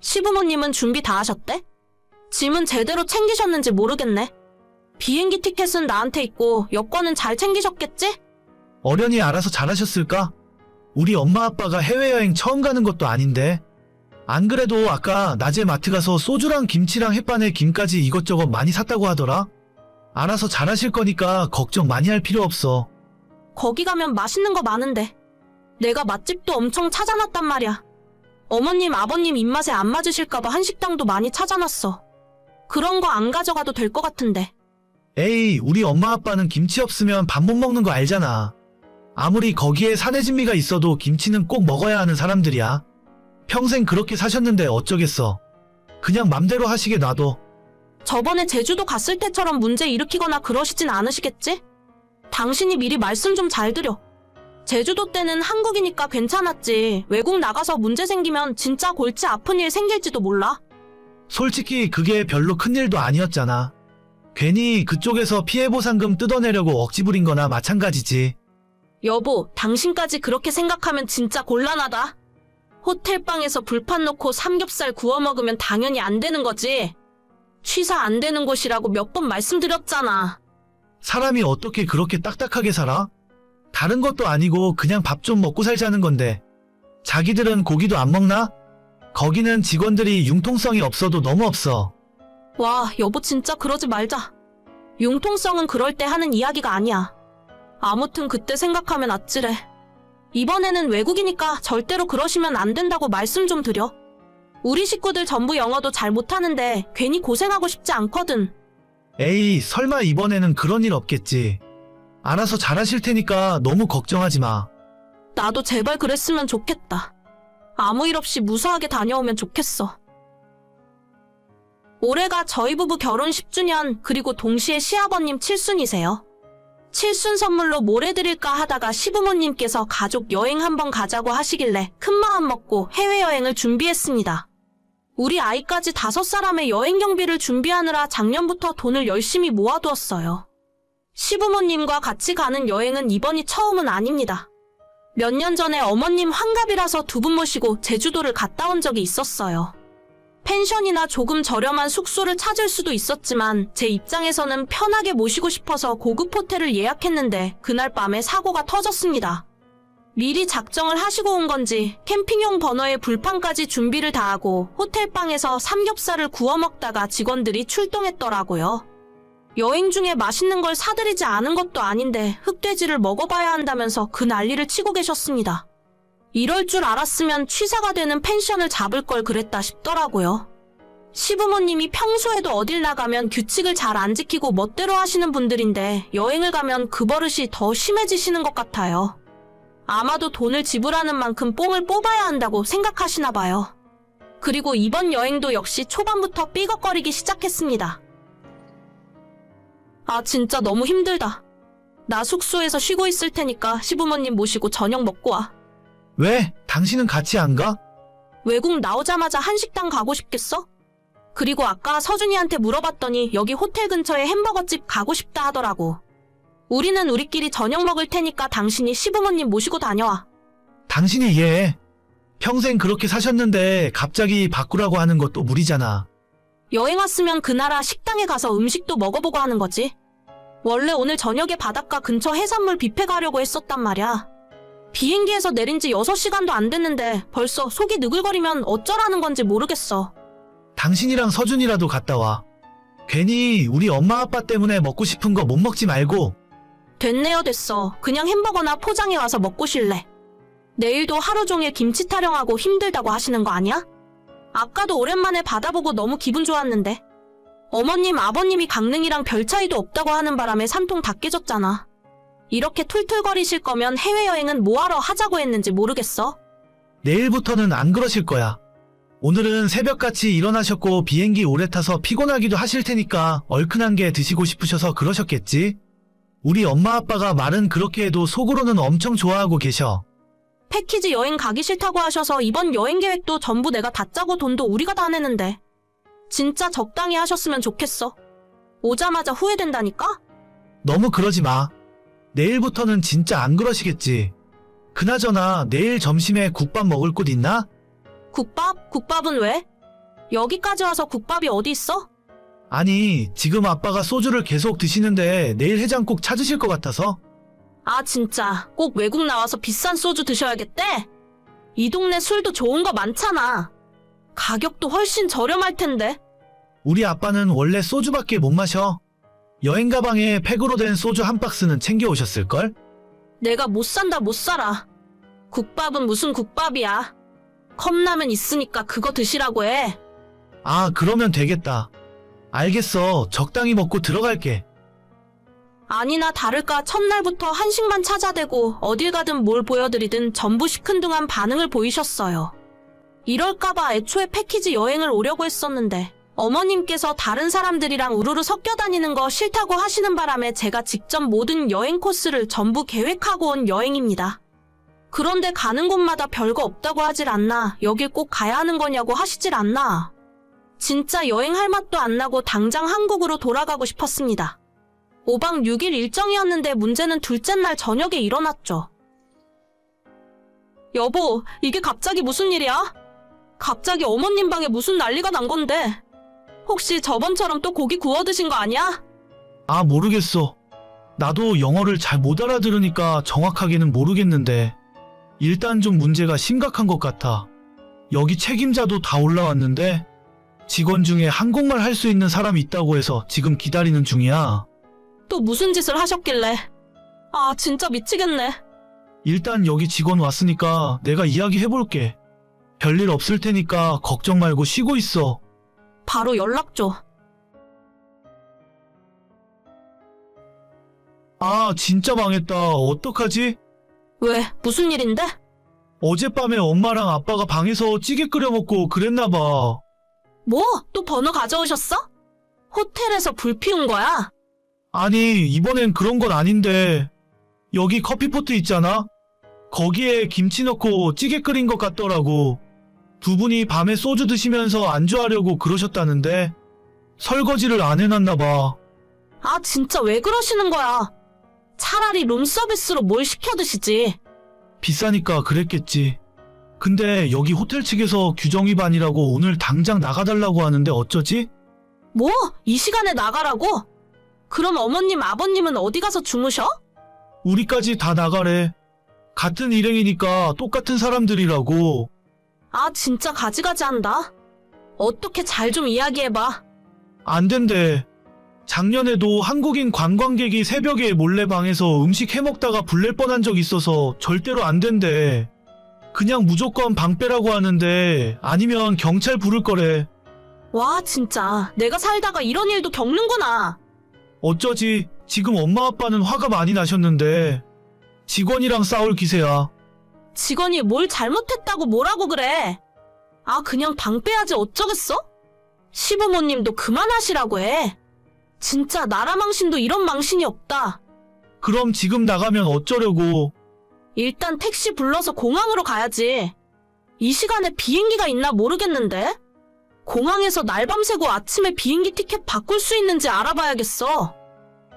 시부모님은 준비 다 하셨대? 짐은 제대로 챙기셨는지 모르겠네. 비행기 티켓은 나한테 있고 여권은 잘 챙기셨겠지? 어련히 알아서 잘하셨을까? 우리 엄마 아빠가 해외여행 처음 가는 것도 아닌데. 안 그래도 아까 낮에 마트 가서 소주랑 김치랑 햇반에 김까지 이것저것 많이 샀다고 하더라? 알아서 잘하실 거니까 걱정 많이 할 필요 없어. 거기 가면 맛있는 거 많은데. 내가 맛집도 엄청 찾아놨단 말이야. 어머님, 아버님 입맛에 안 맞으실까봐 한식당도 많이 찾아놨어. 그런 거 안 가져가도 될 것 같은데. 에이, 우리 엄마 아빠는 김치 없으면 밥 못 먹는 거 알잖아. 아무리 거기에 사내진미가 있어도 김치는 꼭 먹어야 하는 사람들이야. 평생 그렇게 사셨는데 어쩌겠어. 그냥 맘대로 하시게 놔둬. 저번에 제주도 갔을 때처럼 문제 일으키거나 그러시진 않으시겠지? 당신이 미리 말씀 좀 잘 드려. 제주도 때는 한국이니까 괜찮았지. 외국 나가서 문제 생기면 진짜 골치 아픈 일 생길지도 몰라. 솔직히 그게 별로 큰 일도 아니었잖아. 괜히 그쪽에서 피해보상금 뜯어내려고 억지 부린 거나 마찬가지지. 여보, 당신까지 그렇게 생각하면 진짜 곤란하다. 호텔방에서 불판 놓고 삼겹살 구워 먹으면 당연히 안 되는 거지. 취사 안 되는 곳이라고 몇 번 말씀드렸잖아. 사람이 어떻게 그렇게 딱딱하게 살아? 다른 것도 아니고 그냥 밥 좀 먹고 살자는 건데. 자기들은 고기도 안 먹나? 거기는 직원들이 융통성이 없어도 너무 없어. 와, 여보 진짜 그러지 말자. 융통성은 그럴 때 하는 이야기가 아니야. 아무튼 그때 생각하면 아찔해. 이번에는 외국이니까 절대로 그러시면 안 된다고 말씀 좀 드려. 우리 식구들 전부 영어도 잘 못하는데 괜히 고생하고 싶지 않거든. 에이, 설마 이번에는 그런 일 없겠지. 알아서 잘하실 테니까 너무 걱정하지 마. 나도 제발 그랬으면 좋겠다. 아무 일 없이 무사하게 다녀오면 좋겠어. 올해가 저희 부부 결혼 10주년 그리고 동시에 시아버님 칠순이세요. 칠순 선물로 뭘 해드릴까 하다가 시부모님께서 가족 여행 한번 가자고 하시길래 큰 마음 먹고 해외여행을 준비했습니다. 우리 아이까지 다섯 사람의 여행 경비를 준비하느라 작년부터 돈을 열심히 모아두었어요. 시부모님과 같이 가는 여행은 이번이 처음은 아닙니다. 몇 년 전에 어머님 환갑이라서 두 분 모시고 제주도를 갔다 온 적이 있었어요. 펜션이나 조금 저렴한 숙소를 찾을 수도 있었지만 제 입장에서는 편하게 모시고 싶어서 고급 호텔을 예약했는데 그날 밤에 사고가 터졌습니다. 미리 작정을 하시고 온 건지 캠핑용 버너에 불판까지 준비를 다 하고 호텔방에서 삼겹살을 구워 먹다가 직원들이 출동했더라고요. 여행 중에 맛있는 걸 사드리지 않은 것도 아닌데 흑돼지를 먹어봐야 한다면서 그 난리를 치고 계셨습니다. 이럴 줄 알았으면 취사가 되는 펜션을 잡을 걸 그랬다 싶더라고요. 시부모님이 평소에도 어딜 나가면 규칙을 잘 안 지키고 멋대로 하시는 분들인데 여행을 가면 그 버릇이 더 심해지시는 것 같아요. 아마도 돈을 지불하는 만큼 뽕을 뽑아야 한다고 생각하시나 봐요. 그리고 이번 여행도 역시 초반부터 삐걱거리기 시작했습니다. 아, 진짜 너무 힘들다. 나 숙소에서 쉬고 있을 테니까 시부모님 모시고 저녁 먹고 와. 왜? 당신은 같이 안 가? 외국 나오자마자 한식당 가고 싶겠어? 그리고 아까 서준이한테 물어봤더니 여기 호텔 근처에 햄버거집 가고 싶다 하더라고. 우리는 우리끼리 저녁 먹을 테니까 당신이 시부모님 모시고 다녀와. 당신이 이해해. 평생 그렇게 사셨는데 갑자기 바꾸라고 하는 것도 무리잖아. 여행 왔으면 그 나라 식당에 가서 음식도 먹어보고 하는 거지. 원래 오늘 저녁에 바닷가 근처 해산물 뷔페 가려고 했었단 말이야. 비행기에서 내린 지 6시간도 안 됐는데 벌써 속이 느글거리면 어쩌라는 건지 모르겠어. 당신이랑 서준이라도 갔다 와. 괜히 우리 엄마 아빠 때문에 먹고 싶은 거 못 먹지 말고 됐네요 됐어. 그냥 햄버거나 포장해 와서 먹고 쉴래. 내일도 하루 종일 김치 타령하고 힘들다고 하시는 거 아니야? 아까도 오랜만에 바다 보고 너무 기분 좋았는데. 어머님, 아버님이 강릉이랑 별 차이도 없다고 하는 바람에 산통 다 깨졌잖아. 이렇게 툴툴거리실 거면 해외여행은 뭐하러 하자고 했는지 모르겠어. 내일부터는 안 그러실 거야. 오늘은 새벽같이 일어나셨고 비행기 오래 타서 피곤하기도 하실 테니까 얼큰한 게 드시고 싶으셔서 그러셨겠지? 우리 엄마 아빠가 말은 그렇게 해도 속으로는 엄청 좋아하고 계셔. 패키지 여행 가기 싫다고 하셔서 이번 여행 계획도 전부 내가 다 짜고 돈도 우리가 다 내는데. 진짜 적당히 하셨으면 좋겠어. 오자마자 후회된다니까? 너무 그러지 마. 내일부터는 진짜 안 그러시겠지. 그나저나 내일 점심에 국밥 먹을 곳 있나? 국밥? 국밥은 왜? 여기까지 와서 국밥이 어디 있어? 아니, 지금 아빠가 소주를 계속 드시는데 내일 해장국 찾으실 것 같아서? 아, 진짜. 꼭 외국 나와서 비싼 소주 드셔야겠대? 이 동네 술도 좋은 거 많잖아. 가격도 훨씬 저렴할 텐데. 우리 아빠는 원래 소주밖에 못 마셔. 여행 가방에 팩으로 된 소주 한 박스는 챙겨 오셨을걸? 내가 못 산다, 못 살아. 국밥은 무슨 국밥이야. 컵라면 있으니까 그거 드시라고 해. 아, 그러면 되겠다. 알겠어. 적당히 먹고 들어갈게. 아니나 다를까 첫날부터 한식만 찾아대고 어딜 가든 뭘 보여드리든 전부 시큰둥한 반응을 보이셨어요. 이럴까봐 애초에 패키지 여행을 오려고 했었는데 어머님께서 다른 사람들이랑 우르르 섞여 다니는 거 싫다고 하시는 바람에 제가 직접 모든 여행 코스를 전부 계획하고 온 여행입니다. 그런데 가는 곳마다 별거 없다고 하질 않나, 여길 꼭 가야 하는 거냐고 하시질 않나. 진짜 여행할 맛도 안 나고 당장 한국으로 돌아가고 싶었습니다. 5박 6일 일정이었는데 문제는 둘째 날 저녁에 일어났죠. 여보, 이게 갑자기 무슨 일이야? 갑자기 어머님 방에 무슨 난리가 난 건데. 혹시 저번처럼 또 고기 구워 드신 거 아니야? 아, 모르겠어. 나도 영어를 잘 못 알아들으니까 정확하게는 모르겠는데. 일단 좀 문제가 심각한 것 같아. 여기 책임자도 다 올라왔는데, 직원 중에 한국말 할 수 있는 사람이 있다고 해서 지금 기다리는 중이야. 또 무슨 짓을 하셨길래. 아, 진짜 미치겠네. 일단 여기 직원 왔으니까 내가 이야기해볼게. 별일 없을 테니까 걱정 말고 쉬고 있어. 바로 연락 줘. 아, 진짜 망했다. 어떡하지? 왜? 무슨 일인데? 어젯밤에 엄마랑 아빠가 방에서 찌개 끓여 먹고 그랬나 봐. 뭐? 또 번호 가져오셨어? 호텔에서 불 피운 거야? 아니, 이번엔 그런 건 아닌데. 여기 커피포트 있잖아? 거기에 김치 넣고 찌개 끓인 것 같더라고. 두 분이 밤에 소주 드시면서 안주하려고 그러셨다는데. 설거지를 안 해놨나 봐. 아, 진짜 왜 그러시는 거야? 차라리 룸서비스로 뭘 시켜 드시지. 비싸니까 그랬겠지. 근데 여기 호텔 측에서 규정 위반이라고 오늘 당장 나가달라고 하는데 어쩌지? 뭐? 이 시간에 나가라고? 그럼 어머님, 아버님은 어디 가서 주무셔? 우리까지 다 나가래. 같은 일행이니까 똑같은 사람들이라고. 아, 진짜 가지가지 한다. 어떻게 잘 좀 이야기해봐. 안 된대. 작년에도 한국인 관광객이 새벽에 몰래 방에서 음식 해먹다가 불낼 뻔한 적 있어서 절대로 안 된대. 그냥 무조건 방 빼라고 하는데 아니면 경찰 부를 거래. 와, 진짜. 내가 살다가 이런 일도 겪는구나. 어쩌지 지금 엄마 아빠는 화가 많이 나셨는데 직원이랑 싸울 기세야. 직원이 뭘 잘못했다고 뭐라고 그래. 아, 그냥 방 빼야지 어쩌겠어? 시부모님도 그만하시라고 해. 진짜 나라 망신도 이런 망신이 없다. 그럼 지금 나가면 어쩌려고. 일단 택시 불러서 공항으로 가야지. 이 시간에 비행기가 있나 모르겠는데? 공항에서 날 밤 새고 아침에 비행기 티켓 바꿀 수 있는지 알아봐야겠어.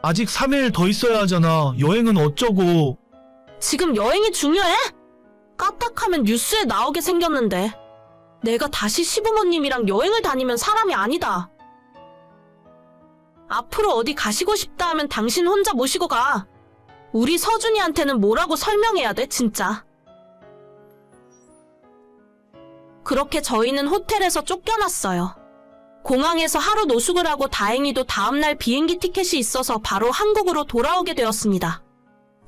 아직 3일 더 있어야 하잖아. 여행은 어쩌고. 지금 여행이 중요해? 까딱하면 뉴스에 나오게 생겼는데. 내가 다시 시부모님이랑 여행을 다니면 사람이 아니다. 앞으로 어디 가시고 싶다 하면 당신 혼자 모시고 가. 우리 서준이한테는 뭐라고 설명해야 돼, 진짜. 그렇게 저희는 호텔에서 쫓겨났어요. 공항에서 하루 노숙을 하고 다행히도 다음날 비행기 티켓이 있어서 바로 한국으로 돌아오게 되었습니다.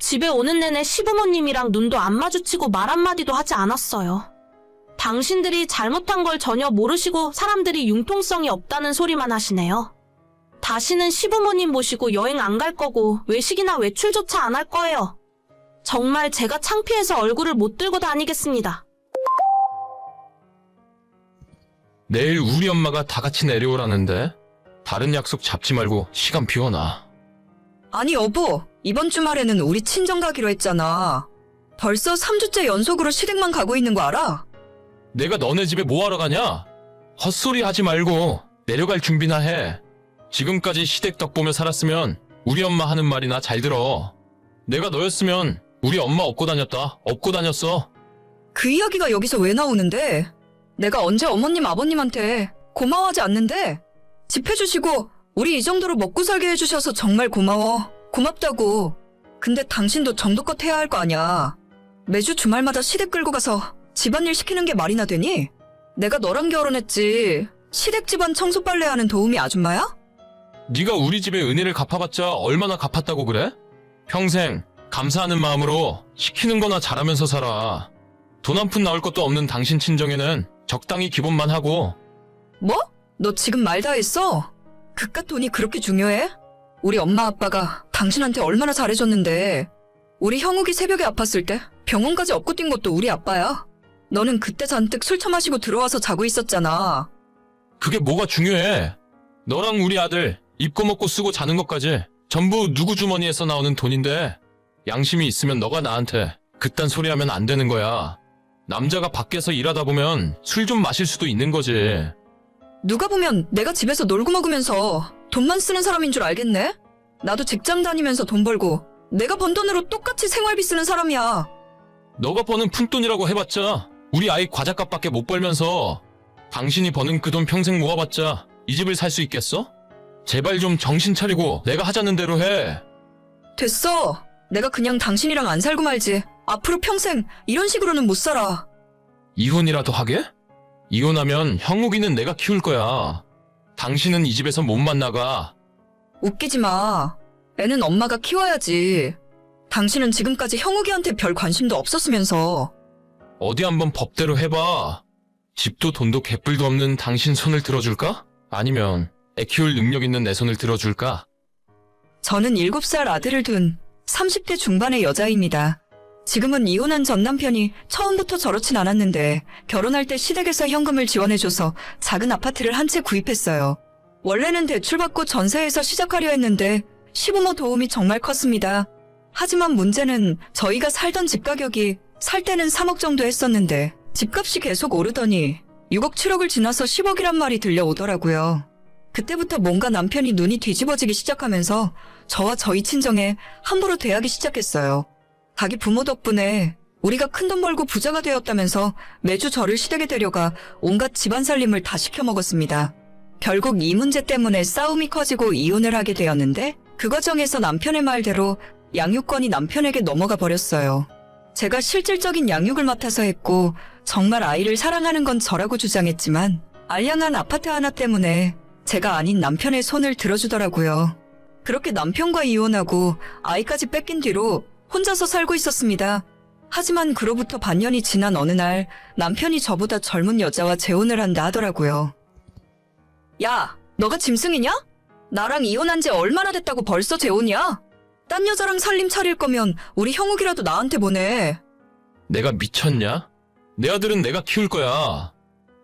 집에 오는 내내 시부모님이랑 눈도 안 마주치고 말 한마디도 하지 않았어요. 당신들이 잘못한 걸 전혀 모르시고 사람들이 융통성이 없다는 소리만 하시네요. 다시는 시부모님 모시고 여행 안 갈 거고 외식이나 외출조차 안 할 거예요. 정말 제가 창피해서 얼굴을 못 들고 다니겠습니다. 내일 우리 엄마가 다 같이 내려오라는데 다른 약속 잡지 말고 시간 비워놔. 아니 여보, 이번 주말에는 우리 친정 가기로 했잖아. 벌써 3주째 연속으로 시댁만 가고 있는 거 알아? 내가 너네 집에 뭐하러 가냐? 헛소리 하지 말고 내려갈 준비나 해. 지금까지 시댁 덕 보며 살았으면 우리 엄마 하는 말이나 잘 들어. 내가 너였으면 우리 엄마 업고 다녔다. 업고 다녔어. 그 이야기가 여기서 왜 나오는데? 내가 언제 어머님 아버님한테 고마워하지 않는데 집 해주시고 우리 이 정도로 먹고 살게 해주셔서 정말 고마워. 고맙다고. 근데 당신도 정도껏 해야 할 거 아니야. 매주 주말마다 시댁 끌고 가서 집안일 시키는 게 말이나 되니? 내가 너랑 결혼했지. 시댁 집안 청소 빨래하는 도우미 아줌마야? 네가 우리 집에 은혜를 갚아봤자 얼마나 갚았다고 그래? 평생 감사하는 마음으로 시키는 거나 잘하면서 살아. 돈 한 푼 나올 것도 없는 당신 친정에는 적당히 기본만 하고 뭐? 너 지금 말 다 했어? 그깟 돈이 그렇게 중요해? 우리 엄마 아빠가 당신한테 얼마나 잘해줬는데 우리 형욱이 새벽에 아팠을 때 병원까지 업고 뛴 것도 우리 아빠야. 너는 그때 잔뜩 술 처마시고 들어와서 자고 있었잖아. 그게 뭐가 중요해? 너랑 우리 아들 입고 먹고 쓰고 자는 것까지 전부 누구 주머니에서 나오는 돈인데 양심이 있으면 너가 나한테 그딴 소리 하면 안 되는 거야. 남자가 밖에서 일하다 보면 술 좀 마실 수도 있는 거지. 누가 보면 내가 집에서 놀고 먹으면서 돈만 쓰는 사람인 줄 알겠네? 나도 직장 다니면서 돈 벌고 내가 번 돈으로 똑같이 생활비 쓰는 사람이야. 너가 버는 푼돈이라고 해봤자 우리 아이 과자값밖에 못 벌면서 당신이 버는 그 돈 평생 모아봤자 이 집을 살 수 있겠어? 제발 좀 정신 차리고 내가 하자는 대로 해. 됐어. 내가 그냥 당신이랑 안 살고 말지. 앞으로 평생 이런 식으로는 못 살아. 이혼이라도 하게? 이혼하면 형욱이는 내가 키울 거야. 당신은 이 집에서 못 만 나가. 웃기지 마. 애는 엄마가 키워야지. 당신은 지금까지 형욱이한테 별 관심도 없었으면서. 어디 한번 법대로 해봐. 집도 돈도 개뿔도 없는 당신 손을 들어줄까? 아니면 애 키울 능력 있는 내 손을 들어줄까? 저는 7살 아들을 둔 30대 중반의 여자입니다. 지금은 이혼한 전 남편이 처음부터 저렇진 않았는데 결혼할 때 시댁에서 현금을 지원해줘서 작은 아파트를 한 채 구입했어요. 원래는 대출받고 전세에서 시작하려 했는데 시부모 도움이 정말 컸습니다. 하지만 문제는 저희가 살던 집 가격이 살 때는 3억 정도 했었는데 집값이 계속 오르더니 6억 7억을 지나서 10억이란 말이 들려오더라고요. 그때부터 뭔가 남편이 눈이 뒤집어지기 시작하면서 저와 저희 친정에 함부로 대하기 시작했어요. 자기 부모 덕분에 우리가 큰 돈 벌고 부자가 되었다면서 매주 저를 시댁에 데려가 온갖 집안 살림을 다 시켜 먹었습니다. 결국 이 문제 때문에 싸움이 커지고 이혼을 하게 되었는데 그 과정에서 남편의 말대로 양육권이 남편에게 넘어가 버렸어요. 제가 실질적인 양육을 맡아서 했고 정말 아이를 사랑하는 건 저라고 주장했지만 알량한 아파트 하나 때문에 제가 아닌 남편의 손을 들어주더라고요. 그렇게 남편과 이혼하고 아이까지 뺏긴 뒤로 혼자서 살고 있었습니다. 하지만 그로부터 반년이 지난 어느 날 남편이 저보다 젊은 여자와 재혼을 한다 하더라고요. 야, 너가 짐승이냐? 나랑 이혼한 지 얼마나 됐다고 벌써 재혼이야? 딴 여자랑 살림 차릴 거면 우리 형욱이라도 나한테 보내. 내가 미쳤냐? 내 아들은 내가 키울 거야.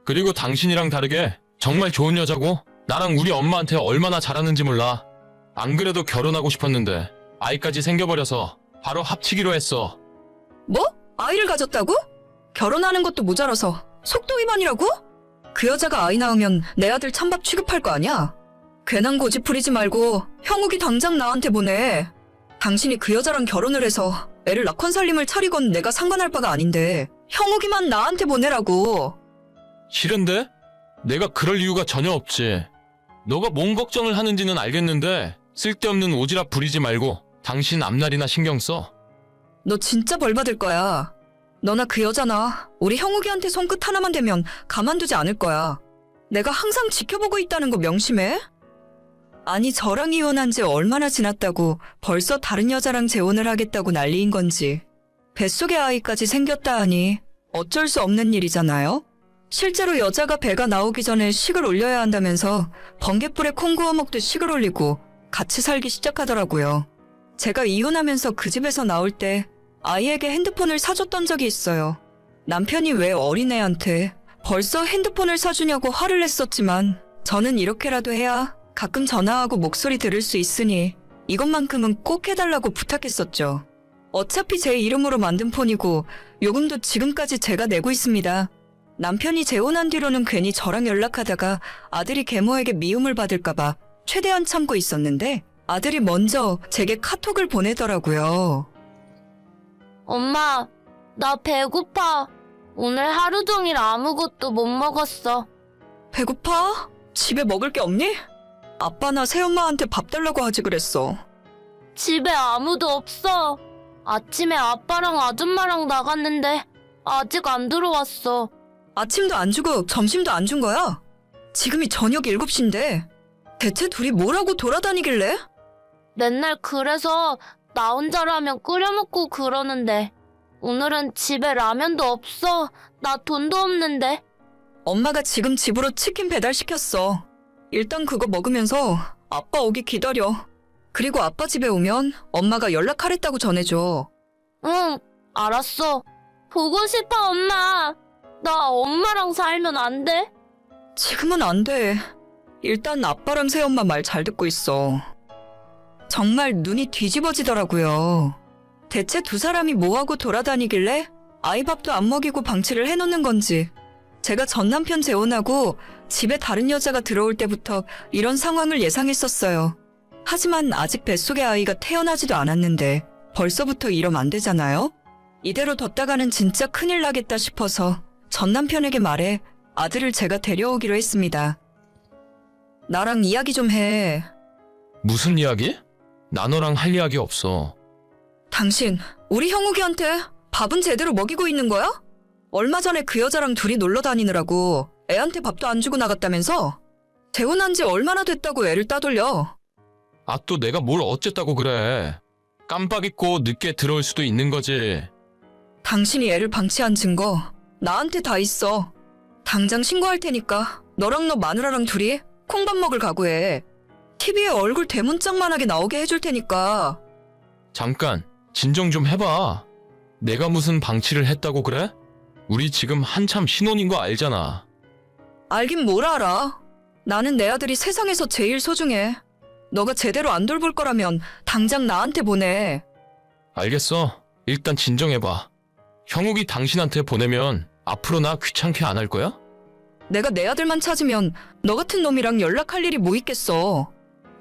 그리고 당신이랑 다르게 정말 좋은 여자고 나랑 우리 엄마한테 얼마나 잘하는지 몰라. 안 그래도 결혼하고 싶었는데 아이까지 생겨버려서 바로 합치기로 했어. 뭐? 아이를 가졌다고? 결혼하는 것도 모자라서 속도 위반이라고? 그 여자가 아이 낳으면 내 아들 찬밥 취급할 거 아니야? 괜한 고집 부리지 말고 형욱이 당장 나한테 보내. 당신이 그 여자랑 결혼을 해서 애를 낳건 살림을 차리건 내가 상관할 바가 아닌데 형욱이만 나한테 보내라고. 싫은데? 내가 그럴 이유가 전혀 없지. 너가 뭔 걱정을 하는지는 알겠는데 쓸데없는 오지랖 부리지 말고 당신 앞날이나 신경 써. 너 진짜 벌 받을 거야. 너나 그 여자나 우리 형욱이한테 손끝 하나만 대면 가만두지 않을 거야. 내가 항상 지켜보고 있다는 거 명심해. 아니 저랑 이혼한 지 얼마나 지났다고 벌써 다른 여자랑 재혼을 하겠다고 난리인 건지. 뱃속에 아이까지 생겼다 하니 어쩔 수 없는 일이잖아요. 실제로 여자가 배가 나오기 전에 식을 올려야 한다면서 번개불에 콩 구워 먹듯 식을 올리고 같이 살기 시작하더라고요. 제가 이혼하면서 그 집에서 나올 때 아이에게 핸드폰을 사줬던 적이 있어요. 남편이 왜 어린애한테 벌써 핸드폰을 사주냐고 화를 냈었지만 저는 이렇게라도 해야 가끔 전화하고 목소리 들을 수 있으니 이것만큼은 꼭 해달라고 부탁했었죠. 어차피 제 이름으로 만든 폰이고 요금도 지금까지 제가 내고 있습니다. 남편이 재혼한 뒤로는 괜히 저랑 연락하다가 아들이 계모에게 미움을 받을까봐 최대한 참고 있었는데 아들이 먼저 제게 카톡을 보내더라고요. 엄마, 나 배고파. 오늘 하루 종일 아무것도 못 먹었어. 배고파? 집에 먹을 게 없니? 아빠나 새엄마한테 밥 달라고 하지 그랬어. 집에 아무도 없어. 아침에 아빠랑 아줌마랑 나갔는데 아직 안 들어왔어. 아침도 안 주고 점심도 안 준 거야? 지금이 저녁 7시인데. 대체 둘이 뭐라고 돌아다니길래? 맨날 그래서 나 혼자 라면 끓여 먹고 그러는데 오늘은 집에 라면도 없어. 나 돈도 없는데. 엄마가 지금 집으로 치킨 배달시켰어. 일단 그거 먹으면서 아빠 오기 기다려. 그리고 아빠 집에 오면 엄마가 연락하랬다고 전해줘. 응, 알았어. 보고 싶어, 엄마. 나 엄마랑 살면 안 돼? 지금은 안 돼. 일단 아빠랑 새엄마 말 잘 듣고 있어. 정말 눈이 뒤집어지더라고요. 대체 두 사람이 뭐하고 돌아다니길래 아이 밥도 안 먹이고 방치를 해놓는 건지. 제가 전 남편 재혼하고 집에 다른 여자가 들어올 때부터 이런 상황을 예상했었어요. 하지만 아직 뱃속의 아이가 태어나지도 않았는데 벌써부터 이러면 안 되잖아요? 이대로 뒀다가는 진짜 큰일 나겠다 싶어서 전 남편에게 말해 아들을 제가 데려오기로 했습니다. 나랑 이야기 좀 해. 무슨 이야기? 나 너랑 할 이야기 없어. 당신, 우리 형욱이한테 밥은 제대로 먹이고 있는 거야? 얼마 전에 그 여자랑 둘이 놀러 다니느라고 애한테 밥도 안 주고 나갔다면서? 재혼한 지 얼마나 됐다고 애를 따돌려. 아, 또 내가 뭘 어쨌다고 그래. 깜빡 잊고 늦게 들어올 수도 있는 거지. 당신이 애를 방치한 증거 나한테 다 있어. 당장 신고할 테니까 너랑 너 마누라랑 둘이 콩밥 먹을 각오해. TV에 얼굴 대문짝만하게 나오게 해줄 테니까 잠깐, 진정 좀 해봐. 내가 무슨 방치를 했다고 그래? 우리 지금 한참 신혼인 거 알잖아. 알긴 뭘 알아. 나는 내 아들이 세상에서 제일 소중해. 너가 제대로 안 돌볼 거라면 당장 나한테 보내. 알겠어. 일단 진정해봐. 형욱이 당신한테 보내면 앞으로 나 귀찮게 안 할 거야? 내가 내 아들만 찾으면 너 같은 놈이랑 연락할 일이 뭐 있겠어.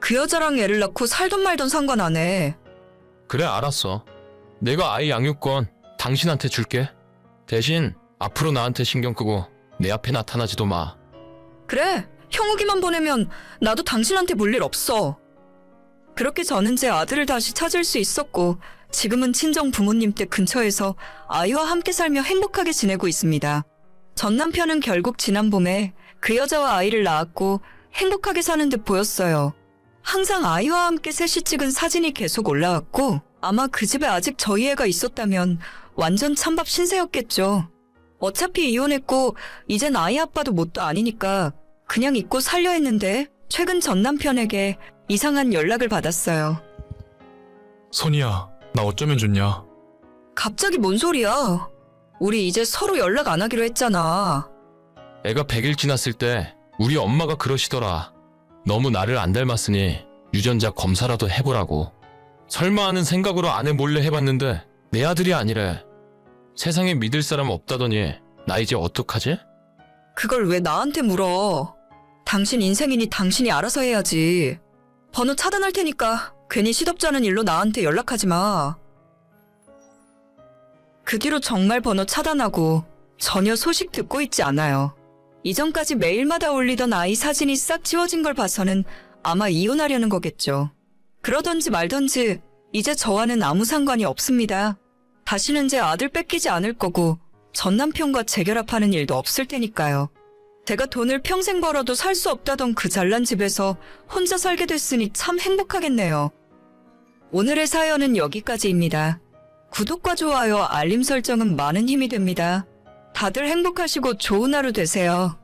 그 여자랑 애를 낳고 살던 말던 상관 안 해. 그래, 알았어. 내가 아이 양육권 당신한테 줄게. 대신 앞으로 나한테 신경 끄고 내 앞에 나타나지도 마. 그래, 형욱이만 보내면 나도 당신한테 볼 일 없어. 그렇게 저는 제 아들을 다시 찾을 수 있었고, 지금은 친정 부모님 댁 근처에서 아이와 함께 살며 행복하게 지내고 있습니다. 전 남편은 결국 지난 봄에 그 여자와 아이를 낳았고 행복하게 사는 듯 보였어요. 항상 아이와 함께 셋이 찍은 사진이 계속 올라왔고, 아마 그 집에 아직 저희 애가 있었다면 완전 찬밥 신세였겠죠. 어차피 이혼했고, 이젠 아이 아빠도 뭣도 아니니까 그냥 잊고 살려 했는데 최근 전 남편에게 이상한 연락을 받았어요. 선이야, 나 어쩌면 좋냐? 갑자기 뭔 소리야? 우리 이제 서로 연락 안 하기로 했잖아. 애가 100일 지났을 때 우리 엄마가 그러시더라. 너무 나를 안 닮았으니 유전자 검사라도 해보라고. 설마 하는 생각으로 아내 몰래 해봤는데 내 아들이 아니래. 세상에 믿을 사람 없다더니 나 이제 어떡하지? 그걸 왜 나한테 물어? 당신 인생이니 당신이 알아서 해야지. 번호 차단할 테니까 괜히 시덥지 않은 일로 나한테 연락하지 마. 그 뒤로 정말 번호 차단하고 전혀 소식 듣고 있지 않아요. 이전까지 매일마다 올리던 아이 사진이 싹 지워진 걸 봐서는 아마 이혼하려는 거겠죠. 그러던지 말던지 이제 저와는 아무 상관이 없습니다. 다시는 제 아들 뺏기지 않을 거고 전 남편과 재결합하는 일도 없을 테니까요. 제가 돈을 평생 벌어도 살 수 없다던 그 잘난 집에서 혼자 살게 됐으니 참 행복하겠네요. 오늘의 사연은 여기까지입니다. 구독과 좋아요, 알림 설정은 많은 힘이 됩니다. 다들 행복하시고 좋은 하루 되세요.